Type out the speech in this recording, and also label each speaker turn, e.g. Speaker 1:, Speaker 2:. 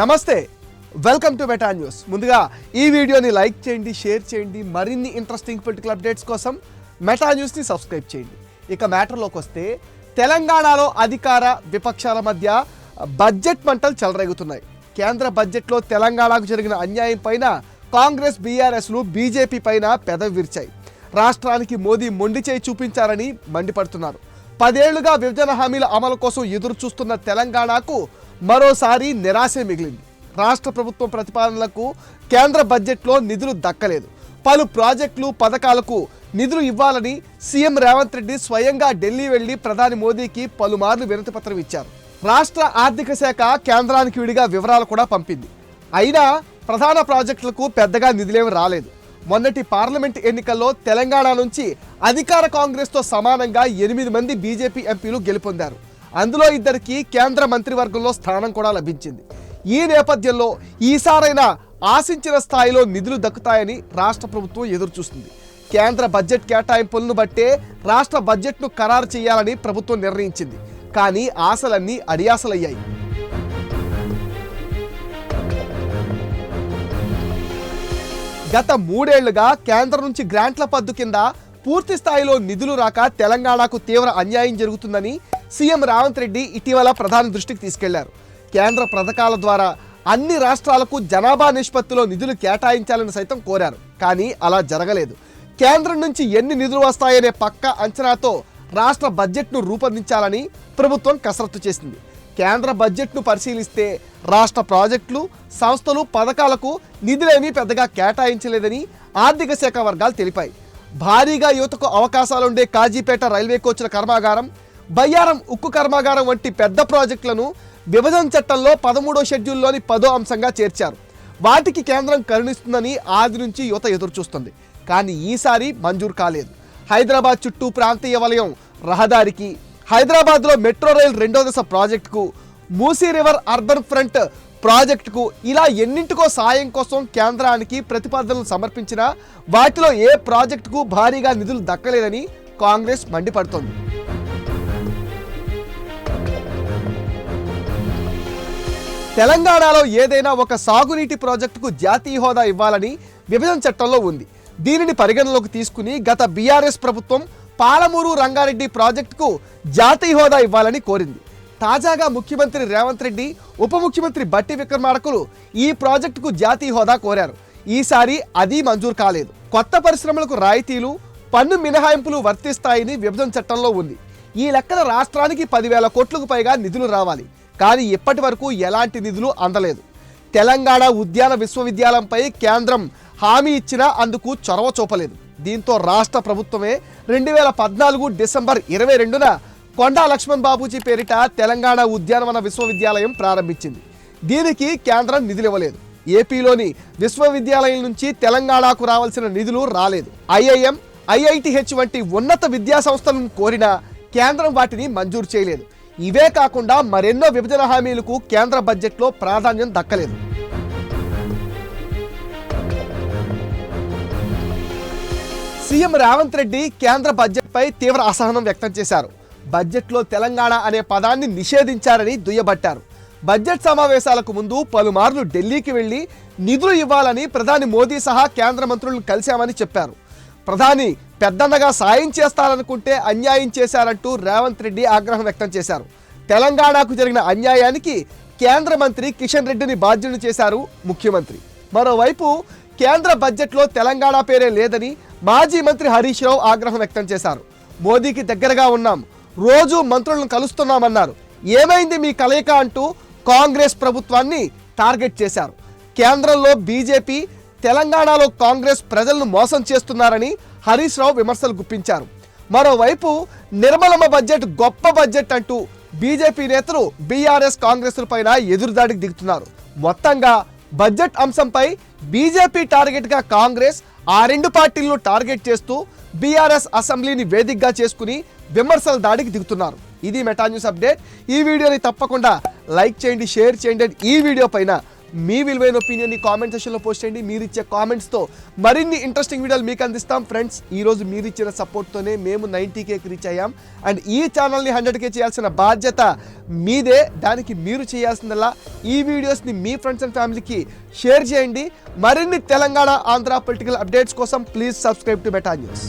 Speaker 1: నమస్తే welcome to meta news ముందుగా ఈ వీడియోని లైక్ చేయండి షేర్ చేయండి మరిన్ని ఇంట్రెస్టింగ్ పొలిటికల్ అప్డేట్స్ కోసం మెటా న్యూస్ని సబ్స్క్రైబ్ చేయండి. ఇక మ్యాటర్లోకి వస్తే తెలంగాణలో అధికార విపక్షాల మధ్య బడ్జెట్ మంటలు చెలరేగుతున్నాయి. కేంద్ర బడ్జెట్లో తెలంగాణకు జరిగిన అన్యాయం పైన కాంగ్రెస్ బీఆర్ఎస్లు బీజేపీ పైన పెదవి విరిచాయి. రాష్ట్రానికి మోదీ మొండి చేయి చూపించారని మండిపడుతున్నారు. పదేళ్ళుగా విభజన హామీల అమలు కోసం ఎదురు చూస్తున్న తెలంగాణకు మరోసారి నిరాశే మిగిలింది. రాష్ట్ర ప్రభుత్వం ప్రతిపాదనలకు కేంద్ర బడ్జెట్లో నిధులు దక్కలేదు. పలు ప్రాజెక్టులు పథకాలకు నిధులు ఇవ్వాలని సీఎం రేవంత్ రెడ్డి స్వయంగా ఢిల్లీ వెళ్ళి ప్రధాని మోదీకి పలుమార్లు వినతి పత్రం ఇచ్చారు. రాష్ట్ర ఆర్థిక శాఖ కేంద్రానికి విడిగా వివరాలు కూడా పంపింది. అయినా ప్రధాన ప్రాజెక్టులకు పెద్దగా నిధులేమి రాలేదు. మొన్నటి పార్లమెంట్ ఎన్నికల్లో తెలంగాణ నుంచి అధికార కాంగ్రెస్తో సమానంగా ఎనిమిది మంది బీజేపీ ఎంపీలు గెలుపొందారు. అందులో ఇద్దరికి కేంద్ర మంత్రివర్గంలో స్థానం కూడా లభించింది. ఈ నేపథ్యంలో ఈసారైనా ఆశించిన స్థాయిలో నిధులు దక్కుతాయని రాష్ట్ర ప్రభుత్వం ఎదురుచూస్తుంది. కేంద్ర బడ్జెట్ కేటాయింపులను బట్టే రాష్ట్ర బడ్జెట్ను ఖరారు చేయాలని ప్రభుత్వం నిర్ణయించింది. కానీ ఆశలన్నీ అడియాసలయ్యాయి. గత మూడేళ్ళుగా కేంద్రం నుంచి గ్రాంట్ల పద్దు కింద పూర్తి స్థాయిలో నిధులు రాక తెలంగాణకు తీవ్ర అన్యాయం జరుగుతుందని సీఎం రేవంత్ రెడ్డి ఇటీవల ప్రధాని దృష్టికి తీసుకెళ్ళారు. కేంద్ర పథకాల ద్వారా అన్ని రాష్ట్రాలకు జనాభా నిష్పత్తిలో నిధులు కేటాయించాలని సైతం కోరారు. కానీ అలా జరగలేదు. కేంద్రం నుంచి ఎన్ని నిధులు వస్తాయనే పక్క అంచనాతో రాష్ట్ర బడ్జెట్ను రూపొందించాలని ప్రభుత్వం కసరత్తు చేసింది. కేంద్ర బడ్జెట్ను పరిశీలిస్తే రాష్ట్ర ప్రాజెక్టులు సంస్థలు పథకాలకు నిధులేమీ పెద్దగా కేటాయించలేదని ఆర్థిక శాఖ వర్గాలు తెలిపాయి. భారీగా యువతకు అవకాశాలుండే కాజీపేట రైల్వే కోచ్ల కర్మాగారం బయ్యారం ఉక్కు కర్మాగారం వంటి పెద్ద ప్రాజెక్టులను విభజన చట్టంలో పదమూడో షెడ్యూల్లోని పదో అంశంగా చేర్చారు. వాటికి కేంద్రం కరుణిస్తుందని ఆది నుంచి యువత ఎదురుచూస్తుంది. కానీ ఈసారి మంజూరు కాలేదు. హైదరాబాద్ చుట్టూ ప్రాంతీయ వలయం రహదారికి హైదరాబాద్లో మెట్రో రైల్ రెండో దశ ప్రాజెక్టుకు మూసీ రివర్ అర్బన్ ఫ్రంట్ ప్రాజెక్టుకు ఇలా ఎన్నింటికో సాయం కోసం కేంద్రానికి ప్రతిపాదనలు సమర్పించినా వాటిలో ఏ ప్రాజెక్టుకు భారీగా నిధులు దక్కలేదని కాంగ్రెస్ మండిపడుతోంది. తెలంగాణలో ఏదైనా ఒక సాగునీటి ప్రాజెక్టుకు జాతీయ హోదా ఇవ్వాలని విభజన చట్టంలో ఉంది. దీనిని పరిగణలోకి తీసుకుని గత బీఆర్ఎస్ ప్రభుత్వం పాలమూరు రంగారెడ్డి ప్రాజెక్టుకు జాతీయ హోదా ఇవ్వాలని కోరింది. తాజాగా ముఖ్యమంత్రి రేవంత్ రెడ్డి ఉప ముఖ్యమంత్రి బట్టి విక్రమార్కులు ఈ ప్రాజెక్టుకు జాతీయ హోదా కోరారు. ఈసారి అది మంజూరు కాలేదు. కొత్త పరిశ్రమలకు రాయితీలు పన్ను మినహాయింపులు వర్తిస్తాయని విభజన చట్టంలో ఉంది. ఈ లెక్కన రాష్ట్రానికి పదివేల కోట్లకు పైగా నిధులు రావాలి. కానీ ఇప్పటి వరకు ఎలాంటి నిధులు అందలేదు. తెలంగాణ ఉద్యాన విశ్వవిద్యాలయంపై కేంద్రం హామీ ఇచ్చినా అందుకు చొరవ చూపలేదు. దీంతో రాష్ట్ర ప్రభుత్వమే రెండు వేల పద్నాలుగు డిసెంబర్ ఇరవై రెండున కొండా లక్ష్మణ్ బాబూజీ పేరిట తెలంగాణ ఉద్యానవన విశ్వవిద్యాలయం ప్రారంభించింది. దీనికి కేంద్రం నిధులు ఇవ్వలేదు. ఏపీలోని విశ్వవిద్యాలయం నుంచి తెలంగాణకు రావాల్సిన నిధులు రాలేదు. ఐఐఎం ఐఐటిహెచ్ వంటి ఉన్నత విద్యా సంస్థలను కోరినా కేంద్రం వాటిని మంజూరు చేయలేదు. ఇవే కాకుండా మరెన్నో విభజన హామీలకు కేంద్ర బడ్జెట్లో ప్రాధాన్యం దక్కలేదు. సీఎం రేవంత్ రెడ్డి కేంద్ర బడ్జెట్పై తీవ్ర అసహనం వ్యక్తం చేశారు. బడ్జెట్లో తెలంగాణ అనే పదాన్ని నిషేధించారని దుయ్యబట్టారు. బడ్జెట్ సమావేశాలకు ముందు పలుమార్లు ఢిల్లీకి వెళ్ళి నిధులు ఇవ్వాలని ప్రధాని మోదీ సహా కేంద్ర మంత్రులను కలిశామని చెప్పారు. ప్రధాని పెద్దన్నగా సాయం చేస్తారనుకుంటే అన్యాయం చేశారంటూ రేవంత్ రెడ్డి ఆగ్రహం వ్యక్తం చేశారు. తెలంగాణకు జరిగిన అన్యాయానికి కేంద్ర మంత్రి కిషన్ రెడ్డిని బాధ్యుడు చేశారు ముఖ్యమంత్రి. మరోవైపు కేంద్ర బడ్జెట్లో తెలంగాణ పేరే లేదని మాజీ మంత్రి హరీష్ రావు ఆగ్రహం వ్యక్తం చేశారు. మోదీకి దగ్గరగా ఉన్నాం రోజు మంత్రులను కలుస్తున్నామన్నారు. ఏమైంది మీ కలయిక అంటూ కాంగ్రెస్ ప్రభుత్వాన్ని టార్గెట్ చేశారు. కేంద్రంలో బీజేపీ తెలంగాణలో కాంగ్రెస్ ప్రజలను మోసం చేస్తున్నారని హరీష్ రావు విమర్శలు గుప్పించారు. మరోవైపు నిర్మలమ్మ బడ్జెట్ గొప్ప బడ్జెట్ అంటూ బీజేపీ నేతలు బీఆర్ఎస్ కాంగ్రెస్ పైన ఎదురుదాడికి దిగుతున్నారు. మొత్తంగా బడ్జెట్ అంశంపై బీజేపీ టార్గెట్గా కాంగ్రెస్ ఆ రెండు పార్టీలను టార్గెట్ చేస్తూ బీఆర్ఎస్ అసెంబ్లీని వేదికగా చేసుకుని విమర్శల దాడికి దిగుతున్నారు. ఇది మెటా న్యూస్ అప్డేట్. ఈ వీడియోని తప్పకుండా లైక్ చేయండి షేర్ చేయండి. ఈ వీడియో పైన మీ విలువైన ఒపీనియన్ కామెంట్ సెక్షన్లో పోస్ట్ చేయండి. మీరు ఇచ్చే కామెంట్స్తో మరిన్ని ఇంట్రెస్టింగ్ వీడియోలు మీకు అందిస్తాం. ఫ్రెండ్స్ ఈరోజు మీరు ఇచ్చిన సపోర్ట్తోనే మేము నైంటీ కేకి రీచ్ అయ్యాం. అండ్ ఈ ఛానల్ని హండ్రెడ్ కే చేయాల్సిన బాధ్యత మీదే. దానికి మీరు చేయాల్సిందల్లా ఈ వీడియోస్ని మీ ఫ్రెండ్స్ అండ్ ఫ్యామిలీకి షేర్ చేయండి. మరిన్ని తెలంగాణ ఆంధ్ర పొలిటికల్ అప్డేట్స్ కోసం please subscribe to Beta News